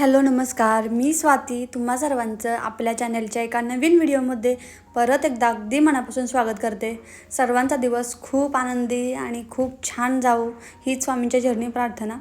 Hello नमस्कार. मी स्वाती. तुम्हा सर्वांचं आपल्या चॅनलच्या एका नवीन व्हिडिओमध्ये परत एकदा अगदी मनापासून स्वागत करते. सर्वांचा दिवस खूप आनंदी आणि खूप छान जाऊ हीच स्वामींच्या चरणी प्रार्थना.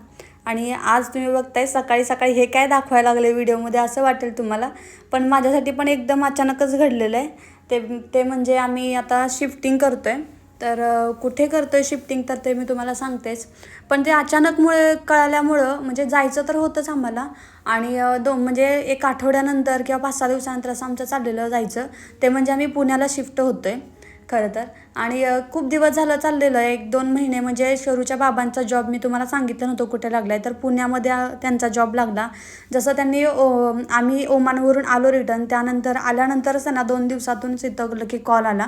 आणि आज तुम्ही बघताय सकाळी सकाळी हे काय दाखवायला लागले व्हिडिओमध्ये असं वाटेल तुम्हाला. पण माझ्यासाठी पण एकदम अचानकच घडलेलं आहे. ते ते म्हणजे आम्ही आता शिफ्टिंग करतो आहे तर कुठे करतो आहे शिफ्टिंग तर ते मी तुम्हाला सांगतेच. पण ते अचानकमुळे कळाल्यामुळं म्हणजे जायचं तर होतंच आम्हाला. आणि दोन म्हणजे एक आठवड्यानंतर किंवा पाच सहा दिवसानंतर असं आमचं चाललेलं जायचं. ते म्हणजे आम्ही पुण्याला शिफ्ट होतो आहे खरं तर. आणि खूप दिवस झालं चाललेलं आहे. एक दोन महिने म्हणजे शरूच्या बाबांचा जॉब मी तुम्हाला सांगितलं नव्हतं कुठे लागला आहे तर पुण्यामध्ये त्यांचा जॉब लागला. जसं त्यांनी ओ आम्ही ओमानवरून आलो रिटर्न त्यानंतर आल्यानंतरच त्यांना दोन दिवसातूनच इथं की कॉल आला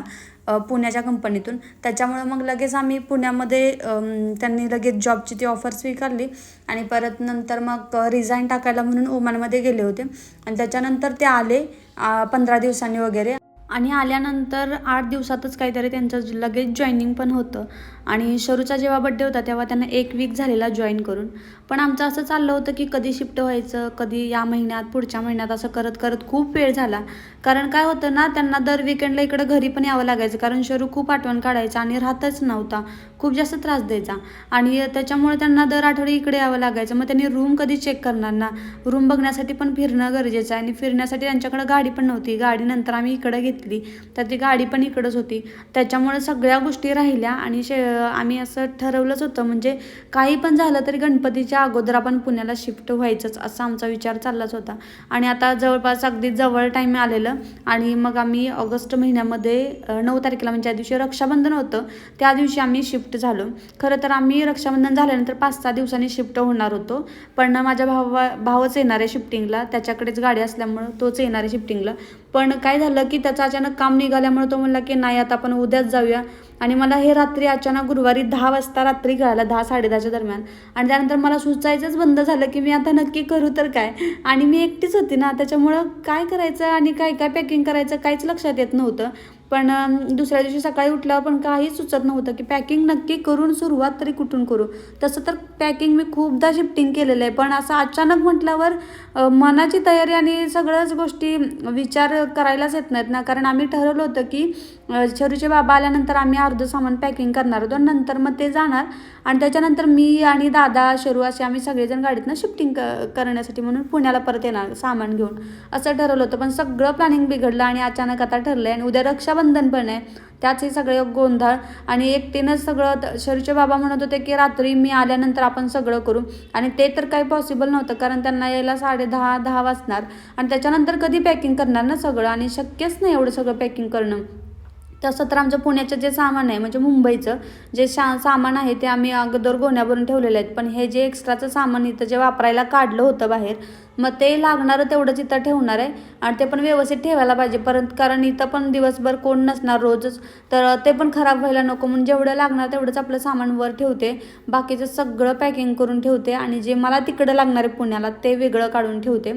पुण्याच्या कंपनीतून त्याच्यामुळं मग लगेच आम्ही पुण्यामध्ये त्यांनी लगेच जॉबची ती ऑफर स्वीकारली. आणि परत नंतर मग रिझाईन टाकायला म्हणून ओमानमध्ये गेले होते. आणि त्याच्यानंतर ते आले पंधरा दिवसांनी वगैरे. आणि आल्यानंतर आठ दिवसातच काहीतरी त्यांचं लगेच जॉईनिंग पण होतं. आणि शरूचा जेव्हा बड्डे होता तेव्हा त्यांना एक वीक झालेला जॉईन करून. पण आमचं असं चाललं होतं की कधी शिफ्ट व्हायचं कधी या महिन्यात पुढच्या महिन्यात असं करत करत खूप वेळ झाला. कारण काय होतं ना त्यांना दर विकेंडला इकडं घरी पण यावं लागायचं कारण शरू खूप आठवण काढायचा आणि राहतच नव्हता. खूप जास्त त्रास द्यायचा. आणि त्याच्यामुळे त्यांना दर आठवडे इकडे यावं लागायचं. मग त्यांनी रूम कधी चेक करणार ना? रूम बघण्यासाठी पण फिरणं गरजेचं आहे आणि फिरण्यासाठी त्यांच्याकडे गाडी पण नव्हती. गाडी नंतर आम्ही इकडं घेतली तर ती गाडी पण इकडंच होती. त्याच्यामुळे सगळ्या गोष्टी राहिल्या आणि शे आम्ही असं ठरवलंच होतं. म्हणजे काही पण झालं तरी गणपतीच्या अगोदर आपण पुण्याला शिफ्ट व्हायचंच असा आमचा विचार चाललाच होता. आणि आता जवळपास अगदी जवळ टाईम आलेलं. आणि मग आम्ही ऑगस्ट महिन्यामध्ये नऊ तारखेला म्हणजे ज्या दिवशी रक्षाबंधन होतं त्या दिवशी आम्ही शिफ्ट झालो. खरं तर आम्ही रक्षाबंधन झाल्यानंतर पाच सहा दिवसांनी शिफ्ट होणार होतो. पण माझ्या भावा भावच येणार आहे शिफ्टिंगला. त्याच्याकडेच गाडी असल्यामुळं तोच येणार आहे शिफ्टिंगला. पण काय झालं की त्याचं अचानक काम निघाल्यामुळे तो म्हणला की नाही आता आपण उद्याच जाऊया. आणि मला हे रात्री अचानक गुरुवारी दहा वाजता रात्री कळालं दहा साडेदहाच्या दरम्यान. आणि त्यानंतर मला सुचायचंच बंद झालं की मी आता नक्की करू तर काय? आणि मी एकटीच होती ना त्याच्यामुळं काय करायचं आणि काय काय पॅकिंग करायचं काहीच लक्षात येत नव्हतं. पण दुसऱ्या दिवशी सकाळी उठल्यावर पण काहीच सुचत नव्हतं की पॅकिंग नक्की करून सुरुवात तरी कुठून करू? तसं तर पॅकिंग मी खूपदा शिफ्टिंग केलेलं आहे. पण असं अचानक म्हटल्यावर मनाची तयारी आणि सगळ्याच गोष्टी विचार करायलाच येत नाहीत ना. कारण आम्ही ठरवलं होतं की शरूचे बाबा आल्यानंतर आम्ही अर्धं सामान पॅकिंग करणार होतो. नंतर मग ते जाणार. आणि त्याच्यानंतर मी आणि दादा शरू असे आम्ही सगळेजण गाडीतनं शिफ्टिंग क करण्यासाठी म्हणून पुण्याला परत येणार सामान घेऊन. असं ठरवलं होतं. पण सगळं प्लॅनिंग बिघडलं आणि अचानक आता ठरलं आहे आणि उद्या रक्षाबंधन पण आहे. त्याचे सगळे गोंधळ. आणि एकटीनंच सगळं त- शरूचे बाबा म्हणत होते की रात्री मी आल्यानंतर आपण सगळं करू. आणि ते तर काही पॉसिबल नव्हतं. कारण त्यांना यायला साडे दहा दहा वाजणार. आणि त्याच्यानंतर कधी पॅकिंग करणार ना सगळं? आणि शक्यच नाही एवढं सगळं पॅकिंग करणं. तसं तर आमचं पुण्याचं जे सामान आहे म्हणजे मुंबईचं जे शा सामान आहे ते आम्ही अगोदर गोण्या भरून ठेवलेले आहेत. पण हे जे एक्स्ट्राचं सामान इथं जे वापरायला काढलं होतं बाहेर मग ते लागणारं तेवढंच इथं ठेवणार आहे. आणि ते पण व्यवस्थित ठेवायला पाहिजे. परत कारण इथं पण दिवसभर कोण नसणार रोजच. तर ते पण खराब व्हायला नको. म्हणून जेवढं लागणार तेवढंच आपलं सामान वर ठेवते. बाकीचं सगळं पॅकिंग करून ठेवते. आणि जे मला तिकडं लागणार आहे पुण्याला ते वेगळं काढून ठेवते.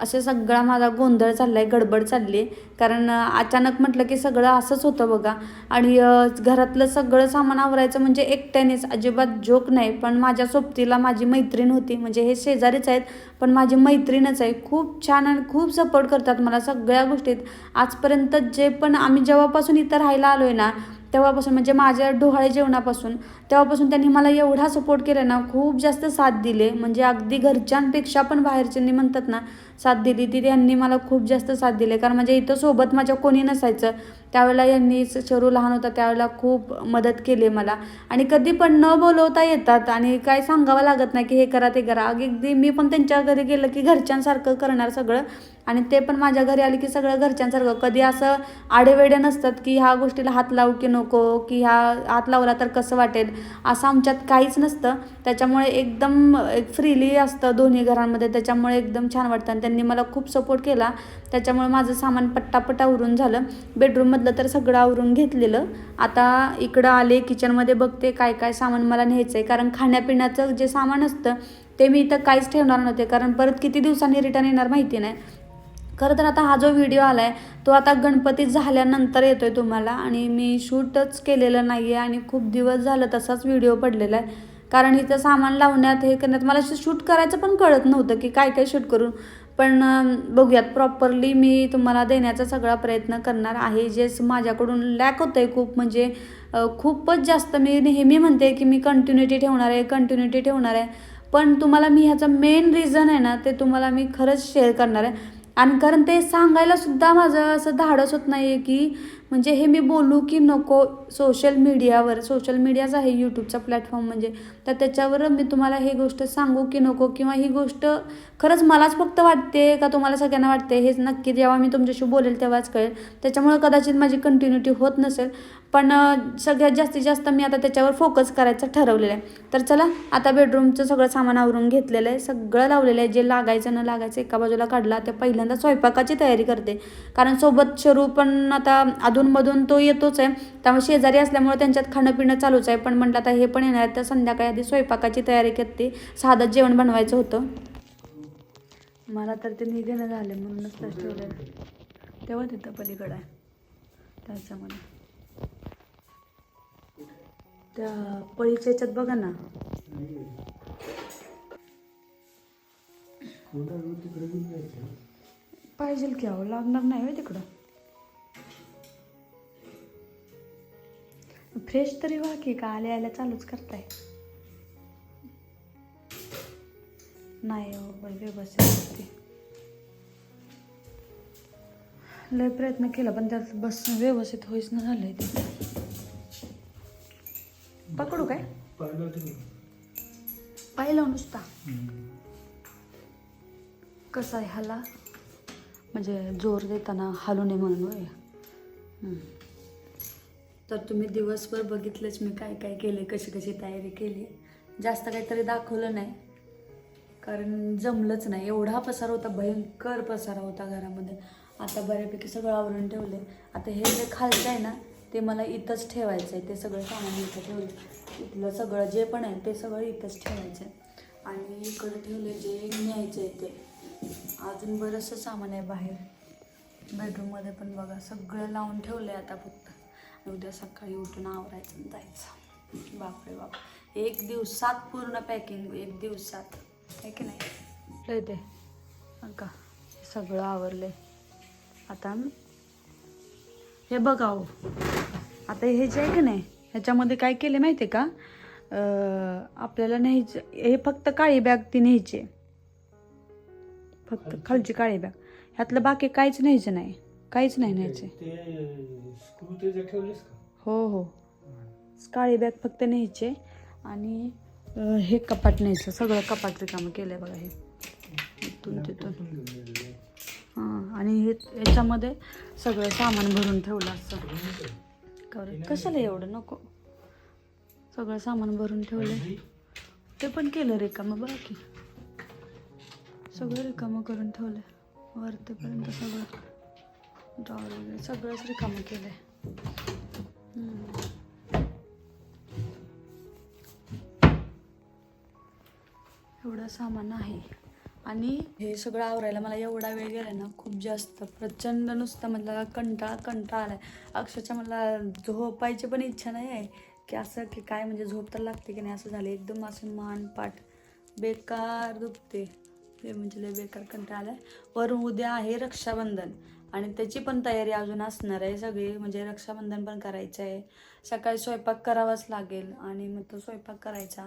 असे सगळा माझा गोंधळ चालला आहे गडबड चालली आहे कारण अचानक म्हटलं की सगळं असंच होतं बघा. आणि घरातलं सगळं सामान आवरायचं म्हणजे एकट्यानेच. अजिबात जोक नाही. पण माझ्या सोबतीला माझी मैत्रीण होती. म्हणजे हे शेजारीच आहेत. पण माझी मैत्रीणच आहे. खूप छान आणि खूप सपोर्ट करतात मला सगळ्या गोष्टीत. आजपर्यंत जे पण आम्ही जेव्हापासून इथं राहायला आलो आहे ना तेव्हापासून म्हणजे माझ्या डोहाळे जेवणापासून तेव्हापासून त्यांनी मला एवढा सपोर्ट केला ना खूप जास्त साथ दिले. म्हणजे अगदी घरच्यांपेक्षा पण बाहेरच्यांनी म्हणतात ना साथ दिली ती. त्यांनी मला खूप जास्त साथ दिले. कारण म्हणजे इथं सोबत माझ्या कोणी नसायचं. त्यावेळेला यांनीच शरू लहान होता त्यावेळेला खूप मदत केली आहे मला. आणि कधी पण न बोलवता येतात आणि काय सांगावं लागत नाही की हे करा ते करा. अगदी मी पण त्यांच्या घरी गेलं की घरच्यांसारखं करणार सगळं. आणि ते पण माझ्या घरी आले की सगळं घरच्यांसारखं. कधी असं आडेवेडे नसतात की ह्या गोष्टीला हात लावू की नको की ह्या हात लावला तर कसं वाटेल? असं आमच्यात काहीच नसतं. त्याच्यामुळे एकदम एक फ्रीली असतं दोन्ही घरांमध्ये. त्याच्यामुळे एकदम छान वाटतं. आणि त्यांनी मला खूप सपोर्ट केला. त्याच्यामुळे माझं सामान पट्टापट्टा उरून झालं. बेडरूममध्ये किचनमधलं तर सगळं आवरून घेतलेलं. आता इकडं आले किचनमध्ये बघते काय काय सामान मला न्यायचं आहे कारण खाण्यापिण्याचं जे सामान असतं ते मी इथं काहीच ठेवणार नव्हते. कारण परत किती दिवसांनी रिटर्न येणार माहिती नाही. खरं तर आता हा जो व्हिडिओ आला आहे तो आता गणपती झाल्यानंतर येतो आहे तुम्हाला. आणि मी शूटच केलेलं नाही आहे आणि खूप दिवस झालं तसाच व्हिडिओ पडलेला आहे कारण इथं सामान लावण्यात हे करण्यात मला शूट करायचं पण कळत नव्हतं की काय काय शूट करून पण बघूयात. प्रॉपरली मी तुम्हाला देण्याचा सगळा प्रयत्न करणार आहे. जे माझ्याकडून लॅक होतं आहे खूप म्हणजे खूपच जास्त मी नेहमी म्हणते की मी कंटिन्युटी ठेवणार आहे कंटिन्युटी ठेवणार आहे. पण तुम्हाला मी ह्याचं मेन रिझन आहे ना ते तुम्हाला मी खरंच शेअर करणार आहे. आणि कारण ते सांगायला सुद्धा माझं असं धाडस होत नाही आहे की म्हणजे हे मी बोलू की नको सोशल मीडियावर सोशल मीडियाच आहे यूट्यूबचा प्लॅटफॉर्म म्हणजे. तर त्याच्यावर मी तुम्हाला ही गोष्ट सांगू की नको किंवा ही गोष्ट खरंच मलाच फक्त वाटते का तुम्हाला सगळ्यांना वाटते? हेच नक्की जेव्हा मी तुमच्याशी बोलेल तेव्हाच कळेल. त्याच्यामुळे कदाचित माझी कंटिन्युटी होत नसेल. पण सगळ्यात जास्तीत जास्त मी आता त्याच्यावर फोकस करायचं ठरवलेलं आहे. तर चला आता बेडरूमचं सगळं सामान आवरून घेतलेलं आहे. सगळं लावलेलं आहे. जे लागायचं न लागायचं एका बाजूला काढला ते पहिल्यांदा स्वयंपाकाची तयारी करते. कारण सोबत शरू पण आता अधूनमधून तो येतोच आहे. त्यामुळे शेजारी असल्यामुळे त्यांच्यात खाणं पिणं चालूच आहे. पण म्हटलं आता हे पण येणार आहे. तर संध्याकाळी आधी स्वयंपाकाची तयारी करते. साधं जेवण बनवायचं होतं. मला तर ते निघणं झालं म्हणूनच तेव्हा तिथं पलीकडं आहे. त्याच्यामध्ये त्या पळीच्या याच्यात बघा ना. पाहिजे की अहो लागणार नाही होय तिकडं. फ्रेश तरी व्हा की का आल्या आल्या चालूच करताय. नाही हो व्यवस्थित लय प्रयत्न केला पण त्यात बस व्यवस्थित होईच ना झालंय ते. पकडू काय? पाहिलं नुसता. कसा आहे ह्याला? म्हणजे जोर देताना हलू नये म्हणून होय. तर तुम्ही दिवसभर बघितलंच मी काय काय केले कशी कशी तयारी केली. जास्त काहीतरी दाखवलं नाही. कारण जमलंच नाही. एवढा पसारा होता भयंकर पसारा होता घरामध्ये. आता बऱ्यापैकी सगळं आवरून ठेवलं आता हे जे खालचं आहे ना ते मला इथंच ठेवायचं आहे ते सगळं सामान इथं ठेवलं इथलं सगळं जे पण आहे ते सगळं इथंच ठेवायचं आहे आणि इकडं ठेवलं जे न्यायचं आहे ते. अजून बरंचसं सामान आहे बाहेर. बेडरूममध्ये पण बघा सगळं लावून ठेवलं आहे आता फक्त. आणि उद्या सकाळी उठून आवरायचं आणि जायचं. बापरे बाप. एक दिवसात पूर्ण पॅकिंग एक दिवसात. आहे की नाही? ते. का? सगळं आवरलंय. आता हे बघा हो. आता हे जे आहे की नाही ह्याच्यामध्ये काय केले माहिती आहे का आपल्याला न्यायचं हे फक्त काळी बॅग ती न्यायची. फक्त खालची. काळी बॅग. ह्यातलं बाकी काहीच न्यायचं नाही. काहीच नाही न्यायचं. हो हो. काळी बॅग फक्त न्यायचे आणि हे कपाट न्यायचं. सगळं कपाट रिकामं केलं आहे बघा हे. तिथून. हां आणि हे याच्यामध्ये सगळं सामान भरून ठेवलं असं. कर कशाला एवढं नको? सगळं सामान भरून ठेवलं ते पण केलं रिकामं बरं की. सगळं रिकामं करून ठेवलं वरतीपर्यंत सगळं. ड्रॉवर वगैरे सगळंच रिकामं केलं आहे एवढं सामान आहे. आणि हे सगळं आवरायला मला एवढा वेळ गेला ना खूप जास्त. प्रचंड नुसतं मला कंटाळा कंटाळा आलाय. अक्षरशः मला झोपायची पण इच्छा नाही आहे की असं की काय म्हणजे झोप तर लागते की नाही असं झालं एकदम असं मान पाठ. बेकार दुखते हे म्हणजे लय बेकार कंटाळा आलाय. वरून उद्या आहे रक्षाबंधन. आणि त्याची पण तयारी अजून असणार आहे सगळी. म्हणजे रक्षाबंधन पण करायचं आहे सकाळी स्वयंपाक करावाच लागेल आणि मग तो स्वयंपाक करायचा.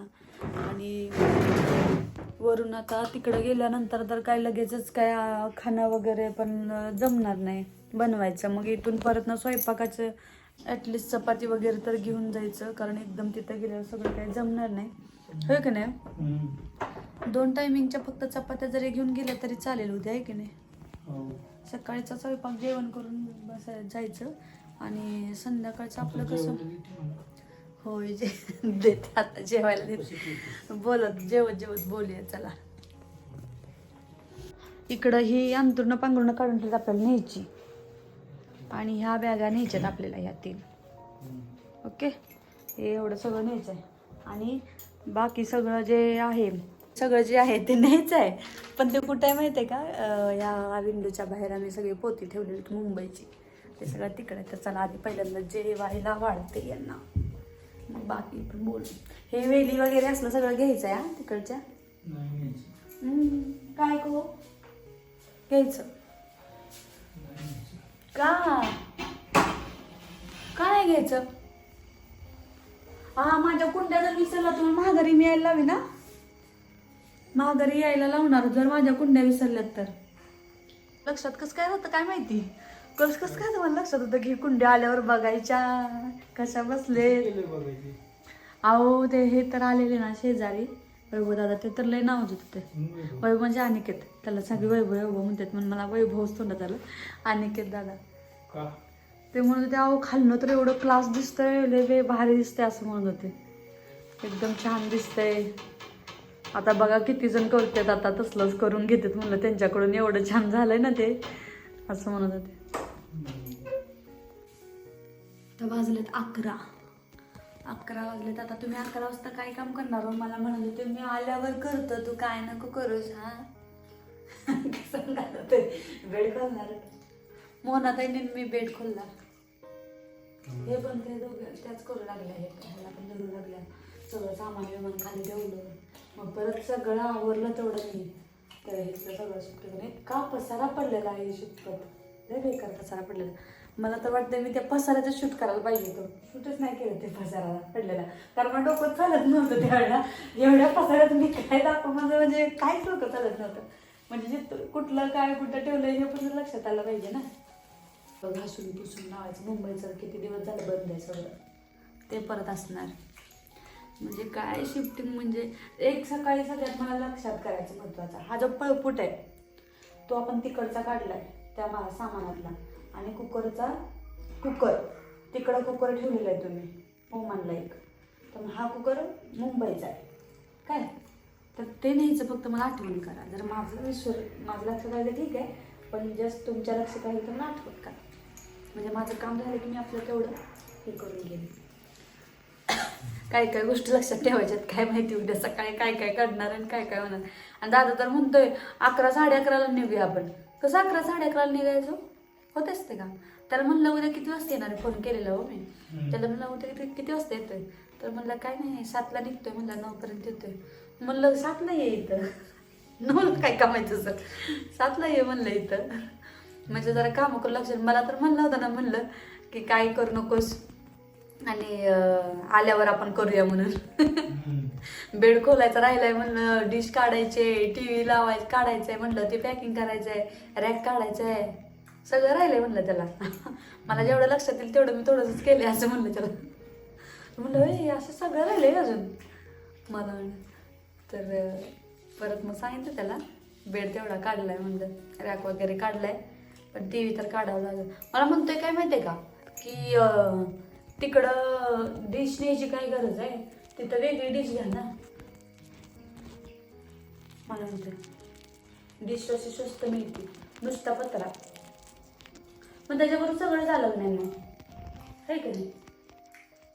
आणि वरून आता तिकडे गेल्यानंतर तर काय लगेचच काय खाणं वगैरे पण जमणार नाही बनवायचं. मग इथून परत ना स्वयंपाकाचं ॲटलिस्ट चपाती वगैरे तर घेऊन जायचं. कारण एकदम तिथं गेल्यावर सगळं काही जमणार नाही. होय की नाही. दोन टायमिंगच्या फक्त चपात्या जरी घेऊन गेल्या तरी चालेल उद्या आहे की नाही? हो. सकाळचा स्वयंपाक जेवण करून बसाय जायचं आणि संध्याकाळचं आपलं कसं. होय जे देते आता जेवायला देते? बोलत जेवत जेवत बोलूया चला इकडं ही अंतुर्ण पांघरुणं काढून ठेवत आपल्याला न्यायची आणि ह्या बॅगा न्यायच्यात आपल्याला ह्या तीन. ओके हे एवढं सगळं न्यायचं आहे आणि बाकी सगळं जे आहे सगळं जे आहे ते न्यायचं आहे. पण ते कुठं आहे माहिती आहे का या विंडोच्या बाहेर आम्ही सगळी पोती ठेवलेली होती मुंबईची. ते सगळं तिकडे. तर चला आधी पहिल्यांदा जेवायला वाढते यांना. मग बाकी पण बोल. हे वेली वगैरे असलं सगळं घ्यायचं आहे हा तिकडच्या? काय घ्यायचं नाही घ्यायचं. का? का नाही घ्यायचं? हा माझ्या कुंड्या जर विसरला तुम्ही महागारी मी यायला लावी ना? महागारी यायला लावणार जर माझ्या कुंड्या विसरल्यात तर. लक्षात कसं काय होतं काय माहिती? कस कसं काय तुम्हाला लक्षात होतं की कुंड्या आल्यावर बघायच्या? कशा बसले अहो ते हे तर आलेले ना शेजारी. वैभव दादा ते तर लय नाव होते ते वैभव. म्हणजे अनिकेत. त्याला सगळी वैभव वैभव म्हणतात म्हणून मला वैभवच तोंडात आलं. अनिकेत दादा. का? ते म्हणत होते अहो खालनं तर एवढं क्लास दिसतंय लय भारी दिसतंय असं म्हणत होते. एकदम छान दिसतंय. आता बघा किती जण करतात आता तसलंच करून घेतात म्हणलं त्यांच्याकडून एवढं छान झालंय ना ते असं म्हणत होते. तर वाजलेत अकरा. अकरा वाजलेत आता तुम्ही अकरा वाजता काय काम करणार हो? मला म्हणत होते मी आल्यावर करतो तू काय नको करूस हा? ते? बेड खोलणार मोना ताईने मी बेड खोलला हे पण ते दोघं त्याच करू लागल्या हे पण धरू लागल्या सगळं सामान विमान खाली ठेवलं. मग परत सगळं आवरलं तेवढं मी. तर हे सगळं सुटलं इतका पसारा पडलेला आहे शूट लय बेकार पसारा पडलेला. मला तर वाटतं मी त्या पसाऱ्याचं शूट करायला पाहिजे होतं. शूटच नाही केलं ते पसाराला पडलेला. कारण मला डोकं चालत नव्हतं त्यावेळेला. एवढ्या पसाऱ्यात मी काय दाखव? माझं म्हणजे काहीच डोकं चालत नव्हतं. म्हणजे जे कुठलं काय कुठं ठेवलं हे पण लक्षात आलं पाहिजे ना. घासून पुसून लावायचं मुंबईचं किती दिवस झालं बंद आहे सगळं. ते परत असणार. म्हणजे काय शिफ्टिंग म्हणजे एक सकाळी सगळ्यात मला लक्षात करायचं महत्त्वाचा. हा जो पळपूट आहे तो आपण तिकडचा काढलाय त्या मला सामानातला. आणि कुकरचा कुकर. तिकडं कुकर ठेवलेला आहे तुम्ही ओमानला एक. तर मग हा कुकर मुंबईचा आहे. काय? तर ते न्यायचं फक्त मला आठवण करा. जर माझं विश्व माझं लक्षात राहिलं ठीक आहे पण जस्ट तुमच्या लक्षात राहिलं तर मला आठवत करा. म्हणजे माझं काम झालं की मी आपलं तेवढं हे करून घेईन. काय काय गोष्टी लक्षात ठेवायच्यात काय माहिती उद्या सकाळी काय काय करणार आणि काय काय होणार. आणि दादा तर म्हणतोय अकरा साडे अकराला निघूया आपण. कसं अकरा साडे अकराला निघायचो? होत असते का? त्याला म्हणलं उद्या किती वाजता येणार आहे? फोन केलेला हो मी? त्याला म्हणलं उद्या किती किती वाजता येतोय? तर म्हणलं काय नाही सातला निघतोय. म्हणलं नऊपर्यंत येतोय. म्हणलं सातला ये इथं. नऊ काय कामायचं सर? सातला ये म्हणलं इथं. म्हणजे जरा काम करू लक्ष मला तर म्हणलं होतं ना म्हणलं की काय करू नकोस? आणि आल्यावर आपण करूया म्हणून. बेड खोलायचं राहिलाय म्हणलं डिश काढायचे टी व्ही लावायचं काढायचंय म्हणलं ते पॅकिंग करायचंय रॅक काढायचंय सगळं राहिलंय म्हणलं त्याला. मला जेवढं लक्षात येईल तेवढं मी थोडंसंच केलंय असं म्हणलं त्याला. म्हणलं "ए, असं सगळं राहिलंय अजून? मला. तर परत मग सांगितलं त्याला बेड तेवढा काढलाय म्हणलं रॅक वगैरे काढलाय पण टी व्ही तर काढावं लागेल. मला म्हणतोय काय माहितीये का की अं, तिकडं डिश न्यायची काय गरज आहे तिथं वेगळी डिश घ्या ना मला म्हणते डिश अशी स्वस्त मिळते नुसता पत्रा पण त्याच्याबरोबर सगळं झालं नाही मग आहे का नाही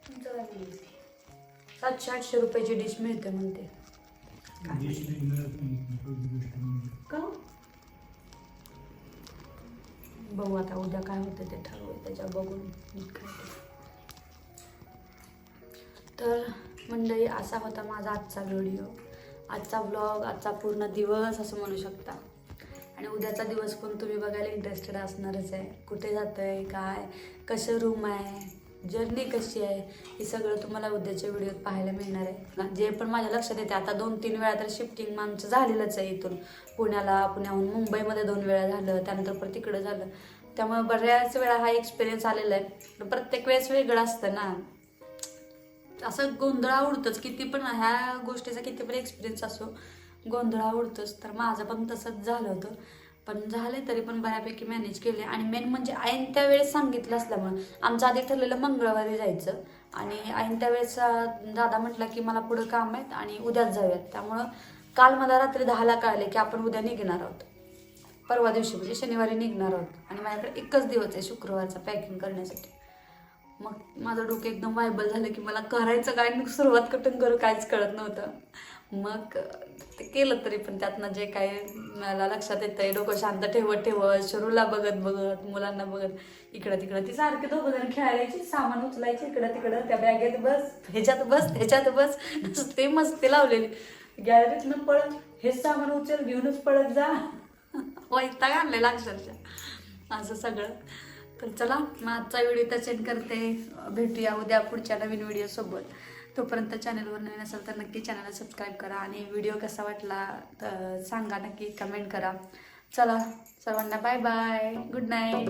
तुमचं काय म्हणणं? सातशे आठशे रुपयाची डिश मिळते म्हणते म्हणजे. का बघू आता उद्या काय होतं ते ठरवू त्याच्या बघून मग काय. तर मंडळी असा होता माझा आजचा व्हिडिओ. आजचा ब्लॉग आजचा पूर्ण दिवस असं म्हणू शकता. आणि उद्याचा दिवस पण तुम्ही बघायला इंटरेस्टेड असणारच आहे. कुठे जातं आहे काय कसं रूम आहे जर्नी कशी आहे हे सगळं तुम्हाला उद्याच्या व्हिडिओत पाहायला मिळणार आहे. जे पण माझ्या लक्षात येते आता दोन तीन वेळा तर शिफ्टिंग आमचं झालेलंच आहे इथून. पुण्याला पुण्याहून मुंबईमध्ये दोन वेळा झालं त्यानंतर परत तिकडं झालं. त्यामुळे बऱ्याच वेळा हा एक्सपिरियन्स आलेला आहे. प्रत्येक वेळेस वेगळं असतं ना. असं गोंधळा उडतंच. किती पण ह्या गोष्टीचा किती पण एक्सपिरियन्स असो गोंधळा उडतोच. तर माझं पण तसंच झालं होतं. पण झाले तरी पण बऱ्यापैकी मॅनेज केले. आणि मेन म्हणजे ऐन त्यावेळेस सांगितलं असल्यामुळं आमचं आधी ठरलेलं मंगळवारी जायचं. आणि ऐन त्यावेळेस दादा म्हटला की मला पुढं काम आहेत आणि उद्याच जाऊयात. त्यामुळं काल मला रात्री दहाला कळले की आपण उद्या निघणार आहोत. परवा दिवशी म्हणजे शनिवारी निघणार आहोत. आणि माझ्याकडे एकच दिवस आहे शुक्रवारचा पॅकिंग करण्यासाठी. मग माझं डोकं एकदम वायबल झालं की मला करायचं काय? मग सुरुवात कुठून करू काहीच कळत नव्हतं. मग ते केलं तरी पण त्यातनं जे काय मला लक्षात येतं आहे डोकं शांत ठेवत ठेवत शरूला बघत बघत मुलांना बघत इकडं तिकडं ती सारखी दोघं जण खेळायची सामान उचलायची इकडं तिकडं त्या बॅगेत बस ह्याच्यात बस ह्याच्यात बस ते मस्ती लावलेली. गॅलरीतनं पळत हेच सामान उचल घेऊनच पळत जा. वैताग आणलेला अक्षरशः असं सगळं. तर चला मग आजचा व्हिडिओ तर सेंड करते. भेटूया उद्या पुढच्या नवीन व्हिडिओसोबत तोपर्यंत चॅनलवर नवीन असाल तर नक्की चॅनलला सबस्क्राईब करा आणि व्हिडिओ कसा वाटला तर सांगा नक्की कमेंट करा. चला सर्वांना बाय बाय गुड नाईट